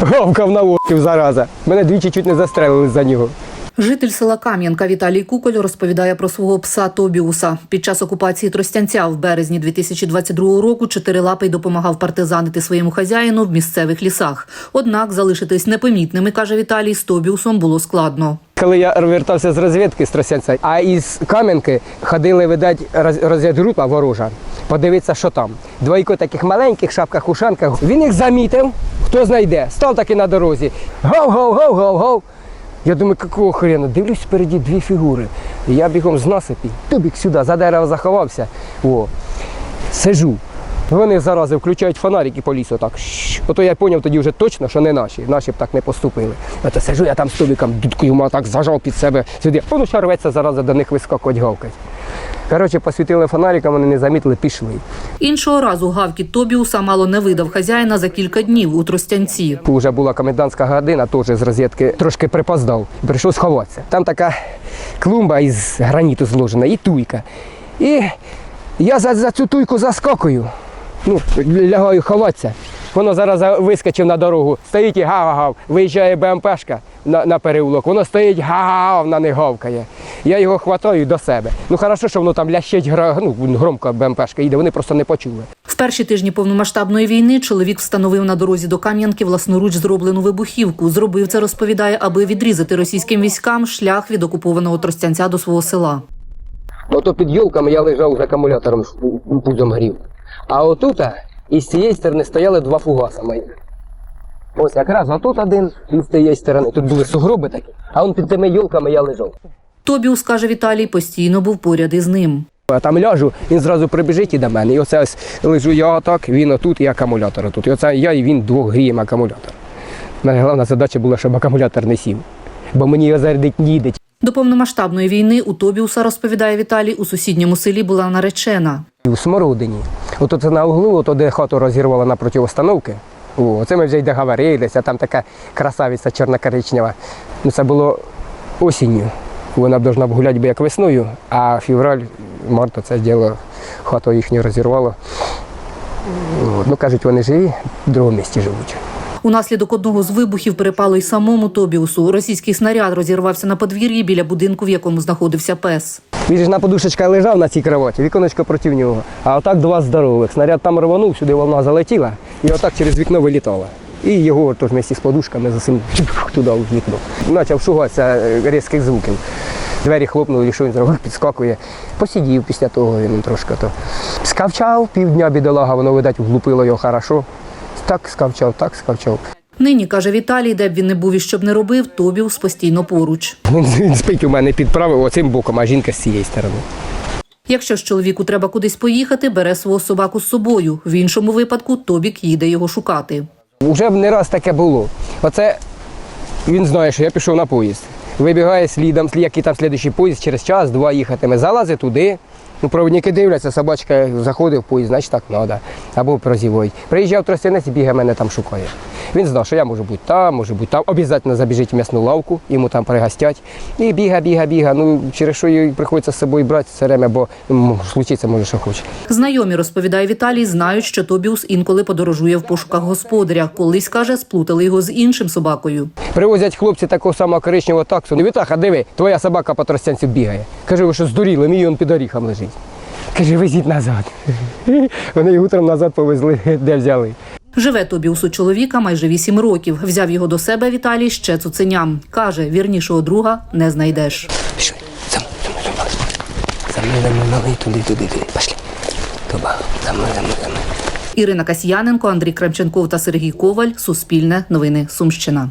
Гавкав на оків, зараза. Мене двічі чуть не застрелили за нього. Житель села Кам'янка Віталій Куколь розповідає про свого пса Тобіуса. Під час окупації Тростянця в березні 2022 року чотирилапий допомагав партизанити своєму хазяїну в місцевих лісах. Однак залишитись непомітними, каже Віталій, з Тобіусом було складно. Коли я вертався з розвідки з Тростянця, а із Кам'янки ходили, видать, роз- розвідгрупа ворожа, подивитися, що там. Двойко таких маленьких шапках, ушанках. Він їх замітив, хто знайде, став таки на дорозі. Гав. Я думаю, какого хрена? Дивлюсь впереді дві фігури. Я бігом з насипі, тубік сюди, за дерево заховався. О, сижу. Вони зарази включають фонарики по лісу так. Ото я зрозумів тоді вже точно, що не наші. Наші б так не поступили. Ото сижу я там з тубіком, дудку йому так зажав під себе сюди. Воно ще рветься зараза до них вискакувати гавкать. Коротше, посвітили фонариком, вони не замітили, пішли. Іншого разу гавкіт Тобіуса мало не видав хазяїна за кілька днів у Тростянці. Уже була комендантська година, теж з розетки трошки припоздав. Прийшов сховатися. Там така клумба із граніту зложена і туйка. І я за, за цю туйку заскокую. Ну, лягаю ховатися. Воно зараз вискочив на дорогу, стоїть і гав-гав. Виїжджає БМПшка на, на переулок, воно стоїть гав, на не гавкає. Я його хватаю до себе. Ну хорошо, що воно там лящить гра, ну, громко БМПшка їде, вони просто не почули. В перші тижні повномасштабної війни чоловік встановив на дорозі до Кам'янки власноруч зроблену вибухівку. Зробив це, розповідає, аби відрізати російським військам шлях від окупованого Тростянця до свого села. Ото під йолками я лежав з акумулятором пузом грів. А отут, із цієї сторони стояли два фугаса мої. Ось якраз отут один, і з цієї сторони. Тут були сугроби такі, а он під тими йолками я лежав. Тобіус, каже Віталій, постійно був поряд із ним. А там ляжу, він зразу прибіжить і до мене. І оце ось лежу я отак, він отут і акумулятор отут. І оце я і він двох гріємо акумулятор. Головна задача була, щоб акумулятор не сів. Бо мені його зарядити ніде. До повномасштабної війни у Тобіуса, розповідає Віталій, у сусідньому селі була наречена. У Смородині. Ото це на углу, от де хату розірвала напроти установки. О, це ми вже й договорилися, там така красавиця чорнокоричнева. Ну, це було осінню. Вона б должна гуляти як весною, а февраль, марта це діло хату їхню розірвало. Ну, кажуть, вони живі, в другому місті живуть. Унаслідок одного з вибухів перепало й самому Тобіусу. Російський снаряд розірвався на подвір'ї біля будинку, в якому знаходився пес. Він ж на подушечках лежав на цій кроваті, віконечко проти нього. А отак два здорових. Снаряд там рванув, сюди волна залетіла і отак через вікно вилітала. І його теж вместе з подушками за цим туди в вікно. Почав шугатися е, різких звуків. Двері хлопнули, що він зробив, підскакує. Посидів після того він трошки то. Скавчав півдня бідолага, воно, видать, влупило його хорошо. Так скавчав, так скавчав. Нині, каже Віталій, де б він не був і що б не робив, Тобіус постійно поруч. Він, він спить у мене під правим оцим боком, а жінка з цієї сторони. Якщо ж чоловіку треба кудись поїхати, бере свого собаку з собою. В іншому випадку Тобік їде його шукати. Уже б не раз таке було. Оце він знає, що я пішов на поїзд. Вибігає слідом, який там слідуючий поїзд, через час, два їхатиме, залазить туди. Ну, проводники дивляться, собачка заходить в поїзд, значить так треба. Або прозівують. Приїжджав тростянець і бігає мене там шукає. Він знав, що я можу бути там, можу бути там. Обов'язково забіжить в м'ясну лавку, йому там пригостять. І біга, біга, біга. Ну, через що їй приходиться з собою брати все время, бо ну, случиться може, що хоче. Знайомі, розповідає Віталій, знають, що Тобіус інколи подорожує в пошуках господаря. Колись, каже, сплутали його з іншим собакою. Привозять хлопці такого самого коричневого таксу. Вітаха, диви, твоя собака по тростянцю бігає. Каже, ви що здуріли, мій он під оріхом лежить. Каже, везіть назад. Вони його утром назад повезли, де взяли. Живе Тобіусу чоловіка майже вісім років. Взяв його до себе Віталій ще цуценям. Каже, вірнішого друга не знайдеш. Пішли, за мною, за мною, за мною, за мною, за мною, туди, туди, туди. Пішли. Туба, за мною, за мною, за мною. Ірина Касьяненко, Андрій Кремченков та Сергій Коваль. Суспільне новини Сумщина.